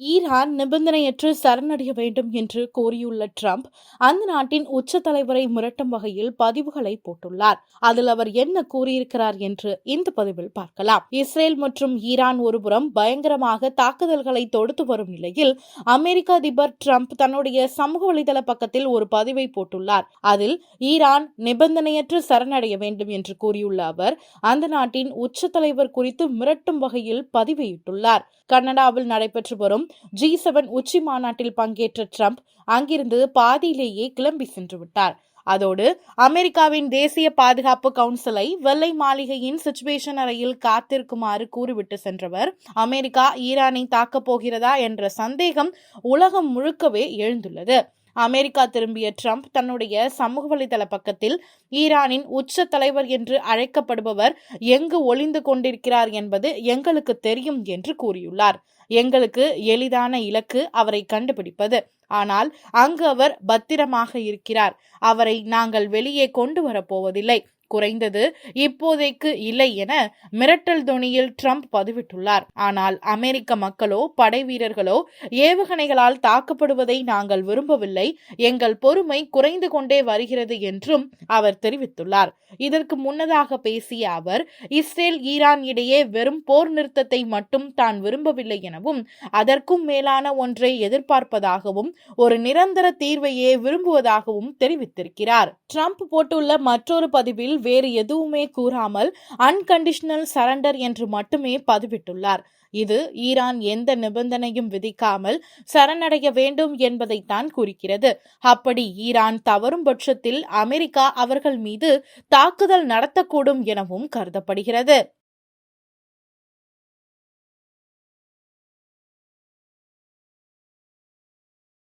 Iran நிபந்தனையற்று சரணடைய வேண்டும் என்று கூறியுள்ள ட்ரம்ப் அந்த நாட்டின் உச்ச தலைவரை மிரட்டும் வகையில் பதிவுகளை போட்டுள்ளார். அதில் அவர் என்ன கூறியிருக்கிறார் என்று இந்த பதிவில் பார்க்கலாம். இஸ்ரேல் மற்றும் ஈரான் ஒருபுறம் பயங்கரமாக தாக்குதல்களை தொடுத்து வரும் நிலையில் அமெரிக்க அதிபர் ட்ரம்ப் தன்னுடைய சமூக வலைதள பக்கத்தில் ஒரு பதிவை போட்டுள்ளார். அதில் ஈரான் நிபந்தனையற்று சரணடைய வேண்டும் என்று கூறியுள்ள அவர் அந்த நாட்டின் உச்ச தலைவர் குறித்து மிரட்டும் வகையில் பதிவிட்டுள்ளார் கனடாவில் நடைபெற்று வரும் ஜி செவன் உச்சி மாநாட்டில் பங்கேற்ற ட்ரம்ப் அங்கிருந்து பாதியிலேயே கிளம்பி சென்று விட்டார் அதோடு அமெரிக்காவின் தேசிய பாதுகாப்பு கவுன்சிலை வெள்ளை மாளிகையின் சிச்சுவேஷன் அறையில் காத்திருக்குமாறு கூறிவிட்டு சென்றவர் அமெரிக்கா ஈரானை தாக்கப் போகிறதா? என்ற சந்தேகம் உலகம் முழுக்கவே எழுந்துள்ளது. அமெரிக்கா திரும்பிய ட்ரம்ப் தன்னுடைய சமூக வலைதள பக்கத்தில் ஈரானின் உச்ச தலைவர் என்று அழைக்கப்படுபவர் எங்கு ஒளிந்து கொண்டிருக்கிறார் என்பது எங்களுக்கு தெரியும் என்று கூறியுள்ளார். எங்களுக்கு எளிதான இலக்கு அவரை கண்டுபிடிப்பது. ஆனால் அங்கு அவர் பத்திரமாக இருக்கிறார். அவரை நாங்கள் வெளியே கொண்டு வரப்போவதில்லை குறைந்தது இப்போதைக்கு இல்லை என மிரட்டல் துணியில் ட்ரம்ப் பதிவிட்டுள்ளார். ஆனால் அமெரிக்க மக்களோ படை வீரர்களோ ஏவுகணைகளால் தாக்கப்படுவதை நாங்கள் விரும்பவில்லை. எங்கள் பொறுமை குறைந்து கொண்டே வருகிறது என்றும் அவர் தெரிவித்துள்ளார். இதற்கு முன்னதாக பேசிய அவர் இஸ்ரேல் ஈரான் இடையே வெறும் போர் நிறுத்தத்தை மட்டும் தான் விரும்பவில்லை எனவும் அதற்கும் மேலான ஒன்றை எதிர்பார்ப்பதாகவும் ஒரு நிரந்தர தீர்வையே விரும்புவதாகவும் தெரிவித்திருக்கிறார். ட்ரம்ப் போட்டுள்ள மற்றொரு பதிவில் பதிவில் வேறு எதுவுமே கூறாமல் அன்கண்டிஷனல் சரண்டர் என்று மட்டுமே பதிவிட்டுள்ளார். இது ஈரான் எந்த நிபந்தனையும் விதிக்காமல் சரணடைய வேண்டும் என்பதைத்தான் குறிக்கிறது. அப்படி ஈரான் தவறும் பட்சத்தில் அமெரிக்கா அவர்கள் மீது தாக்குதல் நடத்தக்கூடும் எனவும் கருதப்படுகிறது.